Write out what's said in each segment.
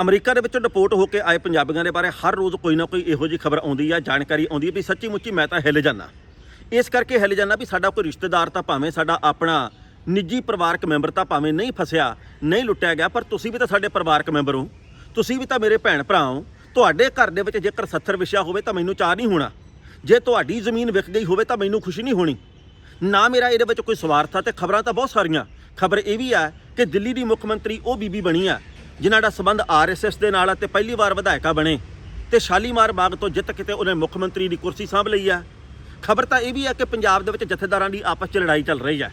America ਦੇ ਵਿੱਚੋਂ deport ਹੋ ਕੇ ਆਏ ਪੰਜਾਬੀਆਂ ਦੇ ਬਾਰੇ ਹਰ ਰੋਜ਼ ਕੋਈ ਨਾ ਕੋਈ ਇਹੋ ਜਿਹੀ ਖਬਰ ਆਉਂਦੀ ਆ, ਜਾਣਕਾਰੀ ਆਉਂਦੀ ਹੈ ਵੀ ਸੱਚੀ ਮੁੱਚੀ ਮੈਂ ਤਾਂ ਹਿੱਲ ਜਾਣਾ ਇਸ ਕਰਕੇ ਹਿੱਲ ਜਾਣਾ ਵੀ ਸਾਡਾ ਕੋਈ ਰਿਸ਼ਤੇਦਾਰ ਤਾਂ ਭਾਵੇਂ ਸਾਡਾ ਆਪਣਾ ਨਿੱਜੀ ਪਰਿਵਾਰਕ ਮੈਂਬਰ ਤਾਂ ਭਾਵੇਂ ਨਹੀਂ ਫਸਿਆ, ਨਹੀਂ ਲੁੱਟਿਆ ਗਿਆ, ਪਰ ਤੁਸੀਂ ਵੀ ਤਾਂ ਸਾਡੇ ਪਰਿਵਾਰਕ ਮੈਂਬਰ ਹੋ। ਤੁਸੀਂ ਵੀ ਤਾਂ ਮੇਰੇ ਭੈਣ ਭਰਾ ਹੋ। ਤੁਹਾਡੇ ਘਰ ਦੇ ਵਿੱਚ ਜੇਕਰ 70 ਵਿਸ਼ਾ ਹੋਵੇ ਤਾਂ ਮੈਨੂੰ ਚਾਹ ਨਹੀਂ ਹੋਣਾ। ਜੇ ਤੁਹਾਡੀ ਜ਼ਮੀਨ ਵਿਕ ਗਈ ਹੋਵੇ ਤਾਂ ਮੈਨੂੰ ਖੁਸ਼ੀ ਨਹੀਂ ਹੋਣੀ। ਨਾ ਮੇਰਾ ਇਹਦੇ ਵਿੱਚ ਕੋਈ ਸਵਾਰਥ ਆ ਤੇ ਖਬਰਾਂ ਤਾਂ ਬਹੁਤ ਸਾਰੀਆਂ। ਖਬਰ ਇਹ ਵੀ ਆ ਕਿ ਦਿੱਲੀ ਦੀ ਮੁੱਖ ਮੰਤਰੀ ਉਹ ਬੀਬੀ ਬਣੀ ਆ ਜਿਨ੍ਹਾਂ ਦਾ ਸਬੰਧ ਆਰਐਸਐਸ ਦੇ ਨਾਲ ਆ ਤੇ ਪਹਿਲੀ ਵਾਰ ਵਿਧਾਇਕਾ ਬਣੇ ਤੇ ਸ਼ਾਲੀਮਾਰ ਬਾਗ ਤੋਂ ਜਿੱਤ ਕਿਤੇ ਉਹਨੇ ਮੁੱਖ ਮੰਤਰੀ ਦੀ ਕੁਰਸੀ ਸਾਂਭ ਲਈ ਆ। ਖਬਰ ਤਾਂ ਇਹ ਵੀ ਹੈ ਕਿ ਪੰਜਾਬ ਦੇ ਵਿੱਚ ਜਥੇਦਾਰਾਂ ਦੀ ਆਪਸ 'ਚ ਲੜਾਈ ਚੱਲ ਰਹੀ ਹੈ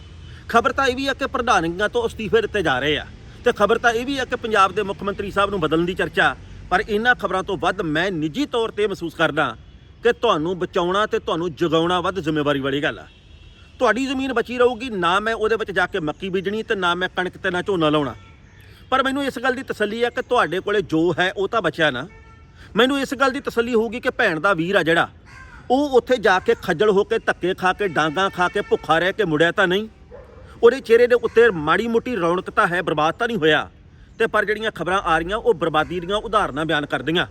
ਖਬਰ ਤਾਂ ਇਹ ਵੀ ਹੈ ਕਿ ਪ੍ਰਧਾਨਗੀਆਂ ਤੋਂ ਅਸਤੀਫੇ ਦਿੱਤੇ ਜਾ ਰਹੇ ਆ। ਤੇ ਖਬਰ ਤਾਂ ਇਹ ਵੀ ਹੈ ਕਿ ਪੰਜਾਬ ਦੇ ਮੁੱਖ ਮੰਤਰੀ ਸਾਹਿਬ ਨੂੰ ਬਦਲਣ ਦੀ ਚਰਚਾ। ਪਰ ਇਹਨਾਂ ਖਬਰਾਂ ਤੋਂ ਵੱਧ ਮੈਂ ਨਿੱਜੀ ਤੌਰ ਤੇ ਮਹਿਸੂਸ ਕਰਦਾ ਕਿ ਤੁਹਾਨੂੰ ਬਚਾਉਣਾ ਤੇ ਤੁਹਾਨੂੰ ਜਗਾਉਣਾ ਵੱਧ ਜ਼ਿੰਮੇਵਾਰੀ ਵਾਲੀ ਗੱਲ ਆ। ਤੁਹਾਡੀ ਜ਼ਮੀਨ ਬਚੀ ਰਹੂਗੀ, ਨਾ ਮੈਂ ਉਹਦੇ ਵਿੱਚ ਜਾ ਕੇ ਮੱਕੀ ਬੀਜਣੀ ਤੇ ਨਾ ਮੈਂ ਕਣਕ ਤੇ ਨਾ ਝੋਨਾ ਲਾਉਣਾ। ਪਰ ਮੈਨੂੰ ਇਸ ਗੱਲ ਦੀ ਤਸੱਲੀ ਆ ਕਿ ਤੁਹਾਡੇ ਕੋਲੇ ਜੋ ਹੈ ਉਹ ਤਾਂ ਬਚਿਆ ਨਾ। ਮੈਨੂੰ ਇਸ ਗੱਲ ਦੀ ਤਸੱਲੀ ਹੋਊਗੀ ਕਿ ਭੈਣ ਦਾ ਵੀਰ ਆ ਜਿਹੜਾ, ਉਹ ਉੱਥੇ ਜਾ ਕੇ ਖੱਜਲ ਹੋ ਕੇ ਧੱਕੇ ਖਾ ਕੇ, ਡਾਂਗਾ ਖਾ ਕੇ, ਭੁੱਖਾ ਰਹਿ ਕੇ ਮੁੜਿਆ ਤਾਂ ਨਹੀਂ। ਉਹਦੇ ਚਿਹਰੇ ਦੇ ਉੱਤੇ ਮਾੜੀ ਮੋਟੀ ਰੌਣਕ ਤਾਂ ਹੈ, ਬਰਬਾਦ ਤਾਂ ਨਹੀਂ ਹੋਇਆ। ਤੇ ਪਰ ਜਿਹੜੀਆਂ ਖਬਰਾਂ ਆ ਰਹੀਆਂ, ਉਹ ਬਰਬਾਦੀ ਦੀਆਂ ਉਦਾਹਰਨਾਂ ਬਿਆਨ ਕਰਦੀਆਂ।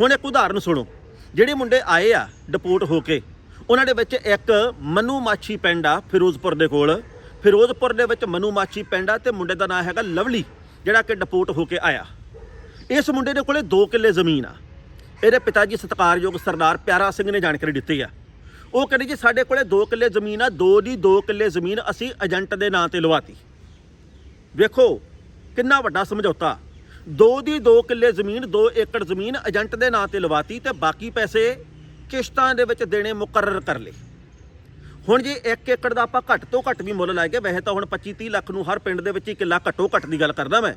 ਹੁਣ ਇੱਕ ਉਦਾਹਰਨ ਸੁਣੋ। ਜਿਹੜੇ ਮੁੰਡੇ ਆਏ ਆ ਡਿਪੋਰਟ ਹੋ ਕੇ, ਉਹਨਾਂ ਦੇ ਵਿੱਚ ਇੱਕ ਮਨੂ ਮਾਛੀ ਪਿੰਡ ਆ ਫਿਰੋਜ਼ਪੁਰ ਦੇ ਕੋਲ। ਫਿਰੋਜ਼ਪੁਰ ਦੇ ਵਿੱਚ ਮਨੂ ਮਾਛੀ ਪਿੰਡ ਆ ਤੇ ਮੁੰਡੇ ਦਾ ਨਾਮ ਹੈਗਾ ਲਵਲੀ। ਜਿਹੜਾ ਕਿ ਡਿਪੋਰਟ ਹੋ ਕੇ ਆਇਆ। ਇਸ ਮੁੰਡੇ ਦੇ ਕੋਲੇ 2 ਕਿੱਲੇ ਜ਼ਮੀਨ ਆ। ਇਹਦੇ ਪਿਤਾ ਜੀ ਸਤਿਕਾਰਯੋਗ ਸਰਦਾਰ ਪਿਆਰਾ ਸਿੰਘ ਨੇ ਜਾਣਕਾਰੀ ਦਿੱਤੀ ਆ। ਉਹ ਕਹਿੰਦੇ ਜੀ ਸਾਡੇ ਕੋਲੇ 2 ਕਿੱਲੇ ਜ਼ਮੀਨ ਆ 2 ਦੀ 2 ਕਿੱਲੇ ਜ਼ਮੀਨ ਅਸੀਂ ਏਜੰਟ ਦੇ ਨਾਂ ਤੇ ਲਵਾਤੀ। ਵੇਖੋ, ਕਿੰਨਾ ਵੱਡਾ ਸਮਝੌਤਾ। 2 ਦੀ 2 ਕਿੱਲੇ ਜ਼ਮੀਨ 2 ਏਕੜ ਜ਼ਮੀਨ ਏਜੰਟ ਦੇ ਨਾਂ ਤੇ ਲਵਾਤੀ ਤੇ ਬਾਕੀ ਪੈਸੇ ਕਿਸ਼ਤਾਂ ਦੇ ਵਿੱਚ ਦੇਣੇ ਮੁਕਰਰ ਕਰ ਲਏ। ਹੁਣ ਜੇ 1 ਏਕੜ ਦਾ ਆਪਾਂ ਘੱਟ ਤੋਂ ਘੱਟ ਵੀ ਮੁੱਲ ਲਾਏਗੇ ਵੈਸੇ ਤਾਂ ਹੁਣ 25 30 ਲੱਖ ਨੂੰ ਹਰ ਪਿੰਡ ਦੇ ਵਿੱਚ ਹੀ ਕਿੱਲਾ ਘੱਟੋ ਘੱਟ ਦੀ ਗੱਲ ਕਰਦਾ ਮੈਂ।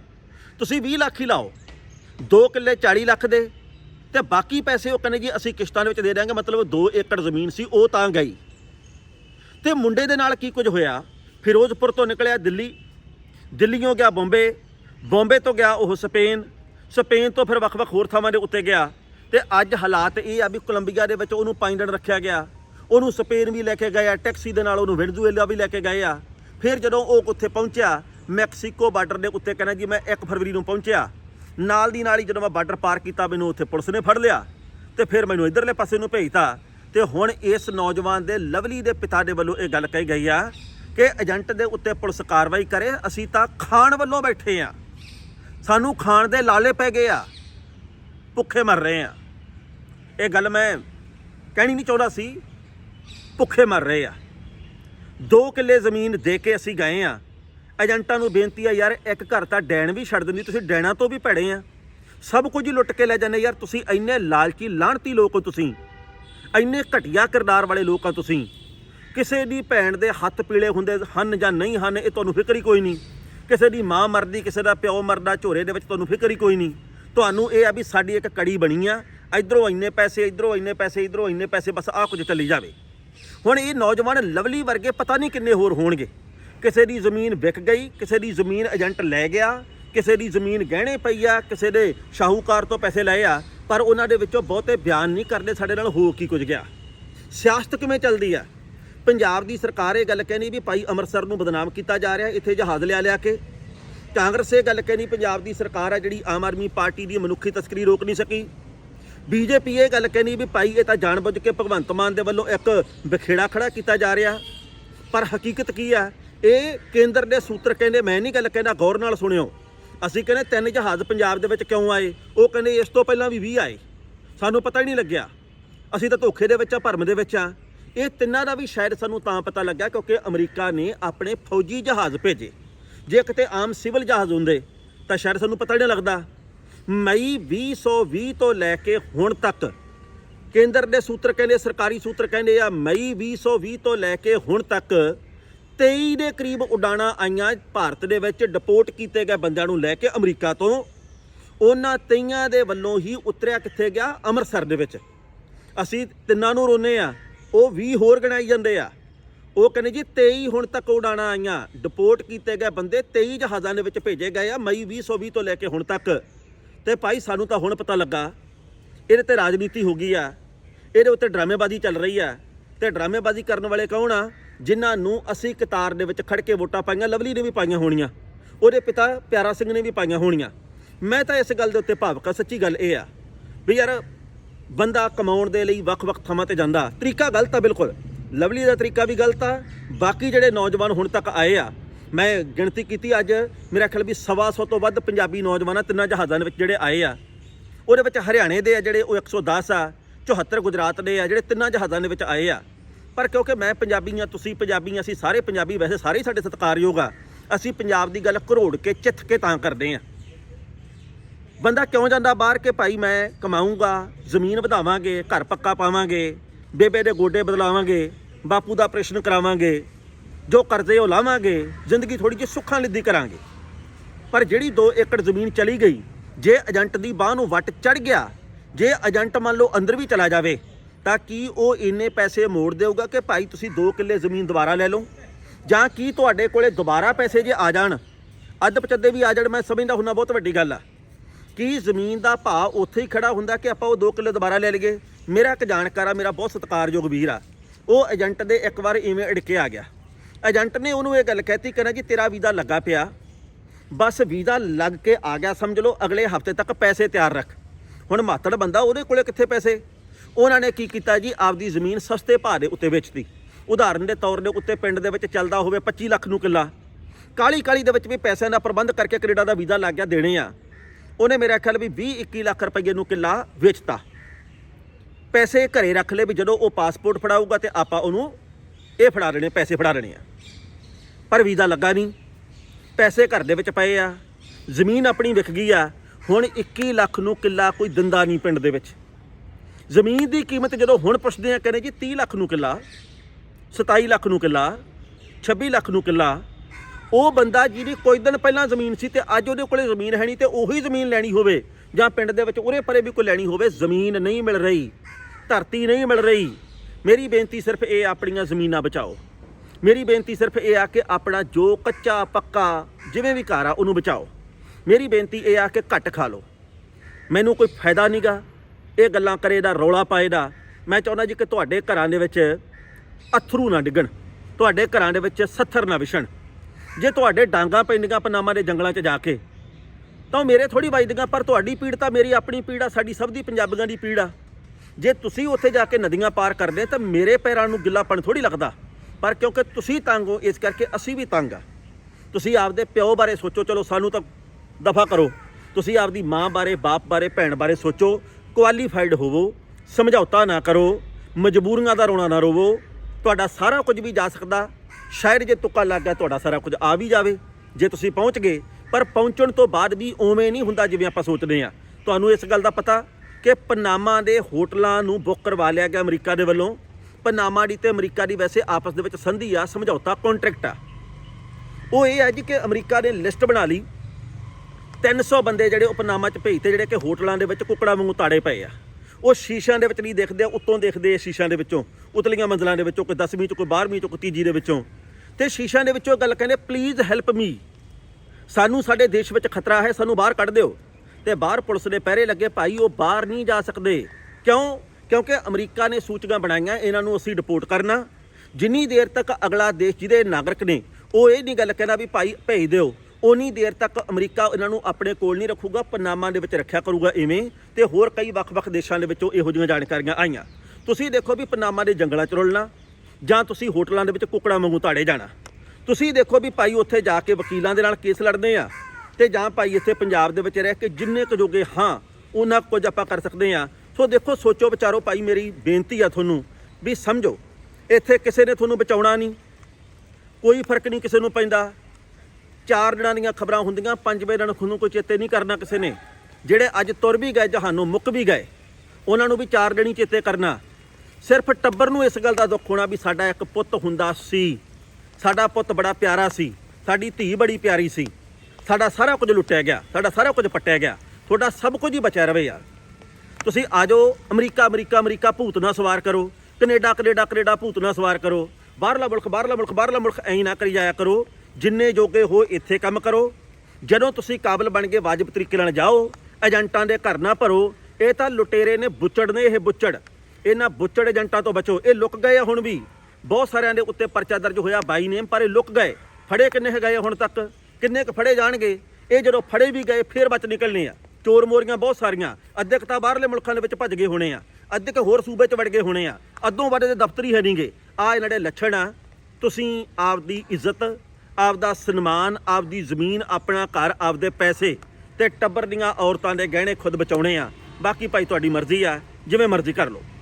ਤੁਸੀਂ 20 ਲੱਖ ਹੀ ਲਾਓ। 2 ਕਿੱਲੇ 40 ਲੱਖ ਦੇ, ਤੇ ਬਾਕੀ ਪੈਸੇ ਉਹ ਕਹਿੰਦੇ ਜੀ ਅਸੀਂ ਕਿਸ਼ਤਾਂ ਦੇ ਵਿੱਚ ਦੇ ਦਿਆਂਗੇ, ਮਤਲਬ 2 ਏਕੜ ਜ਼ਮੀਨ ਸੀ, ਉਹ ਤਾਂ ਗਈ। ਤੇ ਮੁੰਡੇ ਦੇ ਨਾਲ ਕੀ ਕੁਝ ਹੋਇਆ? ਫਿਰੋਜ਼ਪੁਰ ਤੋਂ ਨਿਕਲਿਆ ਦਿੱਲੀ। ਦਿੱਲੀੋਂ ਗਿਆ ਬੰਬੇ। ਬੰਬੇ ਤੋਂ ਗਿਆ ਉਹ ਸਪੇਨ। ਸਪੇਨ ਤੋਂ ਫਿਰ ਵੱਖ-ਵੱਖ ਹੋਰ ਥਾਵਾਂ ਦੇ ਉੱਤੇ ਗਿਆ। ਤੇ ਅੱਜ ਹਾਲਾਤ ਇਹ ਆ ਵੀ ਕੋਲੰਬੀਆ ਦੇ ਵਿੱਚ ਉਹਨੂੰ ਪੰਜ ਰੱਖਿਆ ਗਿਆ। ਉਹਨੂੰ ਸਪੇਨ ਵੀ ਲੈ ਕੇ ਗਏ ਆ, ਟੈਕਸੀ ਦੇ ਨਾਲ ਉਹਨੂੰ ਵੈਨਜ਼ੂਏਲਾ ਵੀ ਲੈ ਕੇ ਗਏ ਆ। ਫਿਰ ਜਦੋਂ ਉਹ ਉੱਥੇ ਪਹੁੰਚਿਆ, ਮੈਕਸੀਕੋ ਬਾਰਡਰ ਦੇ ਉੱਤੇ ਕਹਿੰਦਾ ਜੀ ਮੈਂ 1 ਫਰਵਰੀ ਨੂੰ ਪਹੁੰਚਿਆ। ਨਾਲ ਦੀ ਨਾਲ ਹੀ ਜਦੋਂ ਮੈਂ ਬਾਰਡਰ ਪਾਰ ਕੀਤਾ, ਮੈਨੂੰ ਉੱਥੇ ਪੁਲਿਸ ਨੇ ਫੜ ਲਿਆ ਤੇ ਫਿਰ ਮੈਨੂੰ ਇਧਰਲੇ ਪਾਸੇ ਨੂੰ ਭੇਜਤਾ। ਤੇ ਹੁਣ ਇਸ ਨੌਜਵਾਨ ਦੇ ਲਵਲੀ ਦੇ ਪਿਤਾ ਦੇ ਵੱਲੋਂ ਇਹ ਗੱਲ ਕਹੀ ਗਈ ਆ ਕਿ ਏਜੰਟ ਦੇ ਉੱਤੇ ਪੁਲਿਸ ਕਾਰਵਾਈ ਕਰੇ, ਅਸੀਂ ਤਾਂ ਖਾਣ ਵੱਲੋਂ ਬੈਠੇ ਆ। ਸਾਨੂੰ ਖਾਣ ਦੇ ਲਾਲੇ ਪੈ ਗਏ ਆ। ਭੁੱਖੇ ਮਰ ਰਹੇ ਆ। ਇਹ ਗੱਲ ਮੈਂ ਕਹਿਣੀ ਨਹੀਂ ਚਾਹੁੰਦਾ ਸੀ। ਭੁੱਖੇ ਮਰ ਰਹੇ ਆ। 2 ਕਿੱਲੇ ਜ਼ਮੀਨ ਦੇ ਕੇ ਅਸੀਂ ਗਏ ਆ। ਏਜੰਟਾਂ ਨੂੰ ਬੇਨਤੀ ਆ, ਯਾਰ, ਇੱਕ ਘਰ ਤਾਂ ਡੈਣ ਵੀ ਛੱਡ ਦਿੰਦੀ, ਤੁਸੀਂ ਡੈਣਾ ਤੋਂ ਵੀ ਭੜੇ ਆ। ਸਭ ਕੁਝ ਹੀ ਲੁੱਟ ਕੇ ਲੈ ਜਾਂਦੇ ਯਾਰ, ਤੁਸੀਂ ਇੰਨੇ ਲਾਲਚੀ, ਲਾਹਣਤੀ ਲੋਕ ਹੋ ਤੁਸੀਂ। ਇੰਨੇ ਘਟੀਆ ਕਿਰਦਾਰ ਵਾਲੇ ਲੋਕ ਆ ਤੁਸੀਂ। ਕਿਸੇ ਦੀ ਭੈਣ ਦੇ ਹੱਥ ਪੀਲੇ ਹੁੰਦੇ ਹਨ ਜਾਂ ਨਹੀਂ ਹਨ, ਇਹ ਤੁਹਾਨੂੰ ਫਿਕਰ ਹੀ ਕੋਈ ਨਹੀਂ। ਕਿਸੇ ਦੀ ਮਾਂ ਮਰਦੀ, ਕਿਸੇ ਦਾ ਪਿਓ ਮਰਦਾ, ਝੋਰੇ ਦੇ ਵਿੱਚ ਤੁਹਾਨੂੰ ਫਿਕਰ ਹੀ ਕੋਈ ਨਹੀਂ। ਤੁਹਾਨੂੰ ਇਹ ਆ ਵੀ ਸਾਡੀ ਇੱਕ ਕੜੀ ਬਣੀ ਆ। ਇਧਰੋਂ ਇੰਨੇ ਪੈਸੇ, ਇਧਰੋਂ ਇੰਨੇ ਪੈਸੇ, ਇਧਰੋਂ ਇੰਨੇ ਪੈਸੇ, ਬਸ ਆਹ ਕੁਝ ਚੱਲੀ ਜਾਵੇ। ਹੁਣ ਇਹ ਨੌਜਵਾਨ ਲਵਲੀ ਵਰਗੇ ਪਤਾ ਨਹੀਂ ਕਿੰਨੇ ਹੋਰ ਹੋਣਗੇ। ਕਿਸੇ ਦੀ ਜ਼ਮੀਨ ਵਿਕ ਗਈ, ਕਿਸੇ ਦੀ ਜ਼ਮੀਨ ਏਜੰਟ ਲੈ ਗਿਆ, ਕਿਸੇ ਦੀ ਜ਼ਮੀਨ ਗਹਿਣੇ ਪਈ ਆ, ਕਿਸੇ ਦੇ ਸ਼ਾਹੂਕਾਰ ਤੋਂ ਪੈਸੇ ਲਏ ਆ, ਪਰ ਉਹਨਾਂ ਦੇ ਵਿੱਚੋਂ ਬਹੁਤੇ ਬਿਆਨ ਨਹੀਂ ਕਰਦੇ, ਸਾਡੇ ਨਾਲ ਹੋ ਕੀ ਕੁਝ ਗਿਆ। ਸਿਆਸਤ ਕਿਵੇਂ ਚੱਲਦੀ ਆ? ਪੰਜਾਬ ਦੀ ਸਰਕਾਰ ਇਹ ਗੱਲ ਕਹਿੰਦੀ ਵੀ ਭਾਈ ਅੰਮ੍ਰਿਤਸਰ ਨੂੰ ਬਦਨਾਮ ਕੀਤਾ ਜਾ ਰਿਹਾ, ਇੱਥੇ ਜਹਾਜ਼ ਲਿਆ ਲਿਆ ਕੇ। ਕਾਂਗਰਸ ਇਹ ਗੱਲ ਕਹਿੰਦੀ, ਪੰਜਾਬ ਦੀ ਸਰਕਾਰ ਆ ਜਿਹੜੀ ਆਮ ਆਦਮੀ ਪਾਰਟੀ ਦੀ ਮਨੁੱਖੀ ਤਸਕਰੀ ਰੋਕ ਨਹੀਂ ਸਕੀ। ਬੀਜੇਪੀ ਇਹ ਗੱਲ ਕਹਿੰਦੀ ਵੀ ਭਾਈ ਇਹ ਤਾਂ ਜਾਣਬੁੱਝ ਕੇ ਭਗਵੰਤ ਮਾਨ ਦੇ ਵੱਲੋਂ ਇੱਕ ਵਿਖੇੜਾ ਖੜਾ ਕੀਤਾ ਜਾ ਰਿਹਾ। ਪਰ ਹਕੀਕਤ ਕੀ ਆ? ਇਹ ਕੇਂਦਰ ਦੇ ਸੂਤਰ ਕਹਿੰਦੇ, ਮੈਂ ਨਹੀਂ ਗੱਲ ਕਹਿੰਦਾ, ਗੌਰ ਨਾਲ ਸੁਣਿਓ। ਅਸੀਂ ਕਹਿੰਦੇ, ਤਿੰਨ ਜਹਾਜ਼ ਪੰਜਾਬ ਦੇ ਵਿੱਚ ਕਿਉਂ ਆਏ? ਉਹ ਕਹਿੰਦੇ, ਇਸ ਤੋਂ ਪਹਿਲਾਂ ਵੀ 20 ਆਏ। ਸਾਨੂੰ ਪਤਾ ਹੀ ਨਹੀਂ ਲੱਗਿਆ। ਅਸੀਂ ਤਾਂ ਧੋਖੇ ਦੇ ਵਿੱਚ ਆ, ਭਰਮ ਦੇ ਵਿੱਚ ਆ। ਇਹ ਤਿੰਨਾਂ ਦਾ ਵੀ ਸ਼ਾਇਦ ਸਾਨੂੰ ਤਾਂ ਪਤਾ ਲੱਗਾ ਕਿਉਂਕਿ ਅਮਰੀਕਾ ਨੇ ਆਪਣੇ ਫੌਜੀ ਜਹਾਜ਼ ਭੇਜੇ। ਜੇ ਕਿਤੇ ਆਮ ਸਿਵਲ ਜਹਾਜ਼ ਹੁੰਦੇ, ਤਾਂ ਸ਼ਾਇਦ ਸਾਨੂੰ ਪਤਾ ਹੀ ਨਹੀਂ ਲੱਗਦਾ। ਮਈ 2020 ਤੋਂ ਲੈ ਕੇ ਹੁਣ ਤੱਕ। ਕੇਂਦਰ ਦੇ ਸੂਤਰ ਕਹਿੰਦੇ ਸਰਕਾਰੀ ਸੂਤਰ ਕਹਿੰਦੇ ਆ, ਮਈ 2020 ਤੋਂ ਲੈ ਕੇ ਹੁਣ ਤੱਕ 23 ਦੇ ਕਰੀਬ ਉਡਾਣਾਂ ਆਈਆਂ। ਭਾਰਤ ਦੇ ਵਿੱਚ ਡਿਪੋਰਟ ਕੀਤੇ ਗਏ ਬੰਦਿਆਂ ਨੂੰ ਲੈ ਕੇ ਅਮਰੀਕਾ ਤੋਂ। ਉਹਨਾਂ ਤਈਆਂ ਦੇ ਵੱਲੋਂ ਹੀ ਉਤਰਿਆ ਕਿੱਥੇ ਗਿਆ? ਅੰਮ੍ਰਿਤਸਰ ਦੇ ਵਿੱਚ। ਅਸੀਂ ਤਿੰਨਾਂ ਨੂੰ ਰੋਨੇ ਆ। ਉਹ 20 ਹੋਰ ਗਣਾਈ ਜਾਂਦੇ ਆ। ਉਹ ਕਹਿੰਦੇ ਜੀ 23 ਹੁਣ ਤੱਕ ਉਡਾਣਾਂ ਆਈਆਂ। ਡਿਪੋਰਟ ਕੀਤੇ ਗਏ ਬੰਦੇ 23 ਜਹਾਜ਼ਾਂ ਦੇ ਵਿੱਚ ਭੇਜੇ ਗਏ ਆ। ਮਈ 2020 ਤੋਂ ਲੈ ਕੇ ਹੁਣ ਤੱਕ। ਤੇ ਭਾਈ ਸਾਨੂੰ ਤਾਂ ਹੁਣ ਪਤਾ ਲੱਗਾ, ਇਹਦੇ ਤੇ ਰਾਜਨੀਤੀ ਹੋ ਗਈ ਆ, ਇਹਦੇ ਉੱਤੇ ਡਰਾਮੇਬਾਜ਼ੀ ਚੱਲ ਰਹੀ ਆ, ਤੇ ਡਰਾਮੇਬਾਜ਼ੀ ਕਰਨ ਵਾਲੇ ਕੌਣ ਆ? ਜਿਨ੍ਹਾਂ ਨੂੰ ਅਸੀਂ ਕਤਾਰ ਦੇ ਵਿੱਚ ਖੜ ਕੇ ਵੋਟਾਂ ਪਾਈਆਂ, ਲਵਲੀ ਨੇ ਵੀ ਪਾਈਆਂ ਹੋਣੀਆਂ, ਉਹਦੇ ਪਿਤਾ ਪਿਆਰਾ ਸਿੰਘ ਨੇ ਵੀ ਪਾਈਆਂ ਹੋਣੀਆਂ। ਮੈਂ ਤਾਂ ਇਸ ਗੱਲ ਦੇ ਉੱਤੇ ਭਾਵਕ ਆ, ਸੱਚੀ ਗੱਲ ਇਹ ਆ, ਵੀ ਯਾਰ ਬੰਦਾ ਕਮਾਉਣ ਦੇ ਲਈ ਵੱਖ-ਵੱਖ ਥਾਵਾਂ ਤੇ ਜਾਂਦਾ, ਤਰੀਕਾ ਗਲਤ ਆ ਬਿਲਕੁਲ, ਲਵਲੀ ਦਾ ਤਰੀਕਾ ਵੀ ਗਲਤ ਆ, ਬਾਕੀ ਜਿਹੜੇ ਨੌਜਵਾਨ ਹੁਣ ਤੱਕ ਆਏ ਆ ਮੈਂ ਗਿਣਤੀ ਕੀਤੀ ਅੱਜ, ਮੇਰਾ ਖਿਆਲ ਵੀ ਸਵਾ ਸੌ ਤੋਂ ਵੱਧ ਪੰਜਾਬੀ ਨੌਜਵਾਨ ਤਿੰਨਾਂ ਜਹਾਜ਼ਾਂ ਦੇ ਵਿੱਚ ਜਿਹੜੇ ਆਏ ਆ। ਉਹਦੇ ਵਿੱਚ ਹਰਿਆਣੇ ਦੇ ਆ ਜਿਹੜੇ ਉਹ 110 ਆ 74 ਗੁਜਰਾਤ ਦੇ ਆ ਜਿਹੜੇ ਤਿੰਨਾਂ ਜਹਾਜ਼ਾਂ ਦੇ ਵਿੱਚ ਆਏ ਆ। ਪਰ ਕਿਉਂਕਿ ਮੈਂ ਪੰਜਾਬੀ ਆ ਤੁਸੀਂ ਪੰਜਾਬੀ ਆ ਅਸੀਂ ਸਾਰੇ ਪੰਜਾਬੀ ਵੈਸੇ ਸਾਰੇ ਹੀ ਸਾਡੇ ਸਤਿਕਾਰਯੋਗ ਆ, ਅਸੀਂ ਪੰਜਾਬ ਦੀ ਗੱਲ ਘਰੋੜ ਕੇ, ਚਿੱਥ ਕੇ ਤਾਂ ਕਰਦੇ ਆ। ਬੰਦਾ ਕਿਉਂ ਜਾਂਦਾ ਬਾਹਰ ਕਿ ਭਾਈ ਮੈਂ ਕਮਾਊਂਗਾ, ਜ਼ਮੀਨ ਵਧਾਵਾਂਗੇ, ਘਰ ਪੱਕਾ ਪਾਵਾਂਗੇ, ਬੇਬੇ ਦੇ ਗੋਡੇ ਬਦਲਾਵਾਂਗੇ, ਬਾਪੂ ਦਾ ਆਪਰੇਸ਼ਨ ਕਰਾਵਾਂਗੇ ਜੋ ਕਰਜ਼ੇ ਉਹ ਲਾਵਾਂਗੇ, ਜ਼ਿੰਦਗੀ ਥੋੜੀ ਜਿਹੀ ਸੁੱਖਾਂ ਲਿੱਦੀ ਕਰਾਂਗੇ। ਪਰ ਜਿਹੜੀ 2 ਏਕੜ ਜ਼ਮੀਨ ਚਲੀ ਗਈ, ਜੇ ਏਜੰਟ ਦੀ ਬਾਹ ਨੂੰ ਵੱਟ ਚੜ ਗਿਆ, ਜੇ ਏਜੰਟ ਮੰਨ ਲਓ ਅੰਦਰ ਵੀ ਚਲਾ ਜਾਵੇ, ਤਾਂ ਕੀ ਉਹ ਇੰਨੇ ਪੈਸੇ ਮੋੜ ਦੇਊਗਾ ਕਿ ਭਾਈ ਤੁਸੀਂ 2 ਕਿੱਲੇ ਜ਼ਮੀਨ ਦੁਬਾਰਾ ਲੈ ਲਓ? ਜਾਂ ਕੀ ਤੁਹਾਡੇ ਕੋਲੇ ਦੁਬਾਰਾ ਪੈਸੇ ਜੇ ਆ ਜਾਣ? ਅੱਧ ਪਚੱਦੇ ਵੀ ਆ ਜਾਣ, ਮੈਂ ਸਮਝਦਾ ਹੁੰਨਾ ਬਹੁਤ ਵੱਡੀ ਗੱਲ ਆ। ਕੀ ਜ਼ਮੀਨ ਦਾ ਭਾਅ ਉੱਥੇ ਹੀ ਖੜਾ ਹੁੰਦਾ ਕਿ ਆਪਾਂ ਉਹ 2 ਕਿੱਲੇ ਦੁਬਾਰਾ ਲੈ ਲਈਏ? ਮੇਰਾ ਇੱਕ ਜਾਣਕਾਰ ਆ, ਮੇਰਾ ਬਹੁਤ ਸਤਿਕਾਰਯੋਗ ਵੀਰ ਆ। ਉਹ ਏਜੰਟ ਦੇ ਇੱਕ ਵਾਰ ਇਵੇਂ ਅੜਕੇ ਆ ਗਿਆ। ਏਜੰਟ ਨੇ ਉਹਨੂੰ ਇਹ ਗੱਲ ਕਹਿਤੀ, ਕਹਿੰਦਾ ਜੀ ਤੇਰਾ ਵੀਜ਼ਾ ਲੱਗਾ ਪਿਆ। ਬਸ ਵੀਜ਼ਾ ਲੱਗ ਕੇ ਆ ਗਿਆ, ਸਮਝ ਲਓ, ਅਗਲੇ ਹਫ਼ਤੇ ਤੱਕ ਪੈਸੇ ਤਿਆਰ ਰੱਖ। ਹੁਣ ਮਾਤੜ ਬੰਦਾ, ਉਹਦੇ ਕੋਲੇ ਕਿੱਥੇ ਪੈਸੇ? ਉਹਨਾਂ ਨੇ ਕੀ ਕੀਤਾ ਜੀ? ਆਪਦੀ ਜ਼ਮੀਨ ਸਸਤੇ ਭਾਅ ਦੇ ਉੱਤੇ ਵੇਚਤੀ। ਉਦਾਹਰਨ ਦੇ ਤੌਰ ਦੇ ਉੱਤੇ ਪਿੰਡ ਦੇ ਵਿੱਚ ਚੱਲਦਾ ਹੋਵੇ 25 ਲੱਖ ਨੂੰ ਕਿੱਲਾ। ਕਾਲੀ ਕਾਲੀ ਦੇ ਵਿੱਚ ਵੀ ਪੈਸਿਆਂ ਦਾ ਪ੍ਰਬੰਧ ਕਰਕੇ ਕੈਨੇਡਾ ਦਾ ਵੀਜ਼ਾ ਲੱਗ ਗਿਆ ਦੇਣੇ ਆ। ਉਹਨੇ ਮੇਰਾ ਖਿਆਲ ਵੀ 20 21 ਲੱਖ ਰੁਪਏ ਨੂੰ ਕਿੱਲਾ ਵੇਚਤਾ। ਪੈਸੇ ਘਰੇ ਰੱਖ ਲਏ ਵੀ ਜਦੋਂ ਉਹ ਪਾਸਪੋਰਟ ਫੜਾਊਗਾ ਤੇ ਆਪਾਂ ਉਹਨੂੰ ਇਹ ਫੜਾ ਦੇਣੇ, ਪੈਸੇ ਫੜਾ ਦੇਣੇ ਆ। ਪਰ ਵੀਜ਼ਾ ਲੱਗਾ ਨਹੀਂ। ਪੈਸੇ ਘਰ ਦੇ ਵਿੱਚ ਪਏ ਆ। ਜ਼ਮੀਨ ਆਪਣੀ ਵਿਕ ਗਈ ਆ। ਹੁਣ 21 ਲੱਖ ਨੂੰ ਕਿੱਲਾ ਕੋਈ ਦਿੰਦਾ ਨਹੀਂ ਪਿੰਡ ਦੇ ਵਿੱਚ। ਜ਼ਮੀਨ ਦੀ ਕੀਮਤ ਜਦੋਂ ਹੁਣ ਪੁੱਛਦੇ ਆ, ਕਹਿੰਦੇ ਜੀ 30 ਲੱਖ ਨੂੰ ਕਿੱਲਾ 27 ਲੱਖ ਨੂੰ ਕਿੱਲਾ 26 ਲੱਖ ਨੂੰ ਕਿੱਲਾ। ਉਹ ਬੰਦਾ ਜਿਹਦੀ ਕੋਈ ਦਿਨ ਪਹਿਲਾਂ ਜ਼ਮੀਨ ਸੀ ਤੇ ਅੱਜ ਉਹਦੇ ਕੋਲੇ ਜ਼ਮੀਨ ਹੈ ਨਹੀਂ ਤੇ ਉਹੀ ਜ਼ਮੀਨ ਲੈਣੀ ਹੋਵੇ ਜਾਂ ਪਿੰਡ ਦੇ ਵਿੱਚ ਉਰੇ ਪਰੇ ਵੀ ਕੋਈ ਲੈਣੀ ਹੋਵੇ, ਜ਼ਮੀਨ ਨਹੀਂ ਮਿਲ ਰਹੀ, ਧਰਤੀ ਨਹੀਂ ਮਿਲ ਰਹੀ। ਮੇਰੀ ਬੇਨਤੀ ਸਿਰਫ ਇਹ ਆਪਣੀਆਂ ਜ਼ਮੀਨਾਂ ਬਚਾਓ। ਮੇਰੀ ਬੇਨਤੀ ਸਿਰਫ ਇਹ ਆ ਕਿ ਆਪਣਾ ਜੋ ਕੱਚਾ, ਪੱਕਾ ਜਿਵੇਂ ਵੀ ਘਰ ਆ, ਉਹਨੂੰ ਬਚਾਓ। ਮੇਰੀ ਬੇਨਤੀ ਇਹ ਆ ਕਿ ਘੱਟ ਖਾ ਲਓ। ਮੈਨੂੰ ਕੋਈ ਫਾਇਦਾ ਨਹੀਂਗਾ ਇਹ ਗੱਲਾਂ ਕਰੇ ਦਾ, ਰੌਲਾ ਪਾਏ ਦਾ। ਮੈਂ ਚਾਹੁੰਦਾ ਜੀ ਕਿ ਤੁਹਾਡੇ ਘਰਾਂ ਦੇ ਵਿੱਚ ਅਥਰੂ ਨਾ ਡਿੱਗਣ। ਤੁਹਾਡੇ ਘਰਾਂ ਦੇ ਵਿੱਚ ਸੱਥਰ ਨਾ ਵਿਛਣ। ਜੇ ਤੁਹਾਡੇ ਡਾਂਗਾ ਪੈਂਦੀਆਂ ਪਨਾਮਾ ਦੇ ਜੰਗਲਾਂ 'ਚ ਜਾ ਕੇ, ਤਾਂ ਉਹ ਮੇਰੇ ਥੋੜੀ ਵੱਜਦੀਆਂ, ਪਰ ਤੁਹਾਡੀ ਪੀੜ ਤਾਂ ਮੇਰੀ ਆਪਣੀ ਪੀੜ ਆ, ਸਾਡੀ ਸਭ ਦੀ ਪੰਜਾਬੀਆਂ ਦੀ ਪੀੜ ਆ। ਜੇ ਤੁਸੀਂ ਉੱਥੇ ਜਾ ਕੇ ਨਦੀਆਂ ਪਾਰ ਕਰਦੇ ਤਾਂ ਮੇਰੇ ਪੈਰਾਂ ਨੂੰ ਗਿੱਲਾਪਣ ਥੋੜੀ ਲੱਗਦਾ। ਪਰ ਕਿਉਂਕਿ ਤੁਸੀਂ ਤੰਗ ਹੋ, ਇਸ ਕਰਕੇ ਅਸੀਂ ਵੀ ਤੰਗ ਆ। ਤੁਸੀਂ ਆਪਦੇ ਪਿਓ ਬਾਰੇ ਸੋਚੋ, ਚਲੋ ਸਾਨੂੰ ਤਾਂ ਦਫਾ ਕਰੋ। ਤੁਸੀਂ ਆਪਦੀ ਮਾਂ ਬਾਰੇ, ਬਾਪ ਬਾਰੇ, ਭੈਣ ਬਾਰੇ ਸੋਚੋ ਕੁਆਲੀਫਾਈਡ ਹੋਵੋ, ਸਮਝੌਤਾ ਨਾ ਕਰੋ, ਮਜਬੂਰੀਆਂ ਦਾ ਰੋਣਾ ਨਾ ਰੋਵੋ, ਤੁਹਾਡਾ ਸਾਰਾ ਕੁਝ ਵੀ ਜਾ ਸਕਦਾ। ਸ਼ਾਇਦ ਜੇ ਤੁੱਕਾ ਲੱਗ ਗਿਆ, ਤੁਹਾਡਾ ਸਾਰਾ ਕੁਝ ਆ ਵੀ ਜਾਵੇ, ਜੇ ਤੁਸੀਂ ਪਹੁੰਚ ਗਏ। ਪਰ ਪਹੁੰਚਣ ਤੋਂ ਬਾਅਦ ਵੀ ਉਵੇਂ ਨਹੀਂ ਹੁੰਦਾ ਜਿਵੇਂ ਆਪਾਂ ਸੋਚਦੇ ਆ ਤੁਹਾਨੂੰ ਇਸ ਗੱਲ ਦਾ ਪਤਾ ਕਿ ਪਨਾਮਾ ਦੇ ਹੋਟਲਾਂ ਨੂੰ ਬੁੱਕ ਕਰਵਾ ਲਿਆ ਗਿਆ ਅਮਰੀਕਾ ਦੇ ਵੱਲੋਂ। ਪਨਾਮਾ ਦੀ ਤੇ ਅਮਰੀਕਾ ਦੀ ਵੈਸੇ ਆਪਸ ਦੇ ਵਿੱਚ ਸੰਧੀ ਆ, ਸਮਝੌਤਾ ਕੰਟਰੈਕਟ ਆ। ਉਹ ਇਹ ਹੈ ਜੀ ਕਿ ਅਮਰੀਕਾ ਨੇ ਲਿਸਟ ਬਣਾ ਲਈ। 300 ਬੰਦੇ ਜਿਹੜੇ ਉਹ ਪਨਾਮਾ ਚ ਭੇਜਤੇ, ਜਿਹੜੇ ਕਿ ਹੋਟਲਾਂ ਦੇ ਵਿੱਚ ਕੁੱਕੜਾਂ ਵਾਂਗੂ ਤਾੜੇ ਪਏ ਆ। ਉਹ ਸ਼ੀਸ਼ਿਆਂ ਦੇ ਵਿੱਚ ਨਹੀਂ ਦੇਖਦੇ, ਉੱਤੋਂ ਦੇਖਦੇ ਆ ਸ਼ੀਸ਼ਿਆਂ ਦੇ ਵਿੱਚੋਂ। ਉਤਲੀਆਂ ਮੰਜ਼ਲਾਂ ਦੇ ਵਿੱਚੋਂ, ਕੋਈ 10ਵੀਂ ਚ, ਕੋਈ 12ਵੀਂ ਚ, ਕੋਈ ਤੀਜੀ ਦੇ ਵਿੱਚੋਂ। ਤੇ ਸ਼ੀਸ਼ਿਆਂ ਦੇ ਵਿੱਚੋਂ ਗੱਲ ਕਹਿੰਦੇ ਪਲੀਜ਼ ਹੈਲਪ ਮੀ ਸਾਨੂੰ ਸਾਡੇ ਦੇਸ਼ ਵਿੱਚ ਖਤਰਾ ਹੈ, ਸਾਨੂੰ ਬਾਹਰ ਕੱਢ ਦਿਓ। ਤੇ ਬਾਹਰ ਪੁਲਿਸ ਦੇ ਪਹਿਰੇ ਲੱਗੇ, ਭਾਈ, ਉਹ ਬਾਹਰ ਨਹੀਂ ਜਾ ਸਕਦੇ। ਕਿਉਂ? ਕਿਉਂਕਿ ਅਮਰੀਕਾ ਨੇ ਸੂਚੀਆਂ ਬਣਾਈਆਂ, ਇਹਨਾਂ ਨੂੰ ਅਸੀਂ ਰਿਪੋਰਟ ਕਰਨਾ। ਜਿੰਨੀ ਦੇਰ ਤੱਕ ਅਗਲਾ ਦੇਸ਼ ਜਿਹਦੇ ਨਾਗਰਿਕ ਨੇ, ਉਹ ਇਹ ਨਹੀਂ ਗੱਲ ਕਹਿੰਦਾ ਵੀ, ਭਾਈ, ਭੇਜ ਦਿਓ। ਉਨੀ ਦੇਰ ਤੱਕ ਅਮਰੀਕਾ ਇਹਨਾਂ ਨੂੰ ਆਪਣੇ ਕੋਲ ਨਹੀਂ ਰੱਖੂਗਾ, ਪਨਾਮਾ ਦੇ ਵਿੱਚ ਰੱਖਿਆ ਕਰੂਗਾ ਇਵੇਂ, ਤੇ ਹੋਰ ਕਈ ਵੱਖ-ਵੱਖ ਦੇਸ਼ਾਂ ਦੇ ਵਿੱਚੋਂ ਇਹੋ ਜਿਹੀਆਂ ਜਾਣਕਾਰੀਆਂ ਆਈਆਂ। ਤੁਸੀਂ ਦੇਖੋ ਵੀ ਪਨਾਮਾ ਦੇ ਜੰਗਲਾਂ 'ਚ ਰੁਲਣਾ, ਜਾਂ ਤੁਸੀਂ ਹੋਟਲਾਂ ਦੇ ਵਿੱਚ ਕੁੱਕੜਾਂ ਵਾਂਗੂ ਤਾੜੇ ਜਾਣਾ। ਤੁਸੀਂ ਦੇਖੋ ਵੀ, ਭਾਈ, ਉੱਥੇ ਜਾ ਕੇ ਵਕੀਲਾਂ ਦੇ ਨਾਲ ਕੇਸ ਲੜਦੇ ਆ। ਤੇ ਜਾਂ ਭਾਈ ਇੱਥੇ ਪੰਜਾਬ ਦੇ ਵਿੱਚ ਰਹਿ ਕੇ ਜਿੰਨੇ ਕੁ ਜੋਗੇ ਹਾਂ, ਉਹਨਾਂ ਕੁਝ ਆਪਾਂ ਕਰ ਸਕਦੇ ਆ ਸੋ ਦੇਖੋ, ਸੋਚੋ, ਵਿਚਾਰੋ ਭਾਈ, ਮੇਰੀ ਬੇਨਤੀ ਆ ਤੁਹਾਨੂੰ ਵੀ ਸਮਝੋ, ਇੱਥੇ ਕਿਸੇ ਨੇ ਤੁਹਾਨੂੰ ਬਚਾਉਣਾ ਨਹੀਂ, ਕੋਈ ਫ਼ਰਕ ਨਹੀਂ ਕਿਸੇ ਨੂੰ ਪੈਂਦਾ। ਚਾਰ ਦਿਨਾਂ ਦੀਆਂ ਖਬਰਾਂ ਹੁੰਦੀਆਂ ਪੰਜਵੇਂ ਦਿਨ ਤੁਹਾਨੂੰ ਕੋਈ ਚੇਤੇ ਨਹੀਂ ਕਰਨਾ ਕਿਸੇ ਨੇ। ਜਿਹੜੇ ਅੱਜ ਤੁਰ ਵੀ ਗਏ, ਜਹਾਨੋਂ ਮੁੱਕ ਵੀ ਗਏ, ਉਹਨਾਂ ਨੂੰ ਵੀ ਚਾਰ ਦਿਨ ਹੀ ਚੇਤੇ ਕਰਨਾ। ਸਿਰਫ ਟੱਬਰ ਨੂੰ ਇਸ ਗੱਲ ਦਾ ਦੁੱਖ ਹੋਣਾ ਵੀ ਸਾਡਾ ਇੱਕ ਪੁੱਤ ਹੁੰਦਾ ਸੀ। ਸਾਡਾ ਪੁੱਤ ਬੜਾ ਪਿਆਰਾ ਸੀ, ਸਾਡੀ ਧੀ ਬੜੀ ਪਿਆਰੀ ਸੀ। ਸਾਡਾ ਸਾਰਾ ਕੁਝ ਲੁੱਟਿਆ ਗਿਆ, ਸਾਡਾ ਸਾਰਾ ਕੁਝ ਪੱਟਿਆ ਗਿਆ, ਤੁਹਾਡਾ ਸਭ ਕੁਝ ਹੀ ਬਚਿਆ ਰਵੇ ਯਾਰ। ਤੁਸੀਂ ਆ ਜਾਓ, ਅਮਰੀਕਾ ਅਮਰੀਕਾ ਅਮਰੀਕਾ, ਭੂਤ ਨਾ ਸਵਾਰ ਕਰੋ, ਕੈਨੇਡਾ ਕੈਨੇਡਾ ਕੈਨੇਡਾ, ਭੂਤ ਨਾ ਸਵਾਰ ਕਰੋ। ਬਾਹਰਲਾ ਮੁਲਕ ਬਾਹਰਲਾ ਮੁਲਕ ਬਾਹਰਲਾ ਮੁਲਕ ਐਂ ਨਾ ਕਰੀ ਜਾਇਆ ਕਰੋ, ਜਿੰਨੇ ਜੋਗੇ ਹੋ ਇੱਥੇ ਕੰਮ ਕਰੋ। ਜਦੋਂ ਤੁਸੀਂ ਕਾਬਲ ਬਣ ਕੇ ਵਾਜਬ ਤਰੀਕੇ ਨਾਲ ਜਾਓ, ਏਜੰਟਾਂ ਦੇ ਘਰ ਨਾ ਭਰੋ, ਇਹ ਤਾਂ ਲੁਟੇਰੇ ਨੇ ਬੁੱਚੜ ਨੇ ਇਹ ਬੁੱਚੜ। ਇਹਨਾਂ ਬੁੱਚੜ ਏਜੰਟਾਂ ਤੋਂ ਬਚੋ। ਇਹ ਲੁੱਕ ਗਏ ਆ ਹੁਣ ਵੀ। ਬਹੁਤ ਸਾਰਿਆਂ ਦੇ ਉੱਤੇ ਪਰਚਾ ਦਰਜ ਹੋਇਆ, ਬਾਈ ਨੇਮ, ਪਰ ਇਹ ਲੁੱਕ ਗਏ। ਫੜੇ ਕਿੰਨੇ ਕੁ ਗਏ ਹੁਣ ਤੱਕ? ਕਿੰਨੇ ਕੁ ਫੜੇ ਜਾਣਗੇ? ਇਹ ਜਦੋਂ ਫੜੇ ਵੀ ਗਏ, ਫੇਰ ਬਚ ਨਿਕਲਨੇ ਆ। ਚੋਰ ਮੋਰੀਆਂ ਬਹੁਤ ਸਾਰੀਆਂ। ਅੱਧੇ ਕੁ ਤਾਂ ਬਾਹਰਲੇ ਮੁਲਕਾਂ ਦੇ ਵਿੱਚ ਭੱਜ ਗਏ ਹੋਣੇ ਆ। ਅੱਧੇ ਕੁ ਹੋਰ ਸੂਬੇ 'ਚ ਵੜ ਗਏ ਹੋਣੇ ਆ। ਅੱਧੋਂ ਵੱਡੇ ਦੇ ਦਫ਼ਤਰ ਹੀ ਹੈ ਨਹੀਂਗੇ ਆ ਇਹਨਾਂ ਦੇ ਲੱਛਣ ਆ। ਤੁਸੀਂ ਆਪਦੀ ਇੱਜ਼ਤ, ਆਪਦਾ ਸਨਮਾਨ, ਆਪਦੀ ਜ਼ਮੀਨ, ਆਪਣਾ ਘਰ, ਆਪਦੇ ਪੈਸੇ ਤੇ ਟੱਬਰ ਦੀਆਂ ਔਰਤਾਂ ਦੇ ਗਹਿਣੇ ਖੁਦ ਬਚਾਉਣੇ ਆ। ਬਾਕੀ ਭਾਈ ਤੁਹਾਡੀ ਮਰਜ਼ੀ ਆ। ਜਿਵੇਂ ਮਰਜ਼ੀ ਕਰ ਲਓ।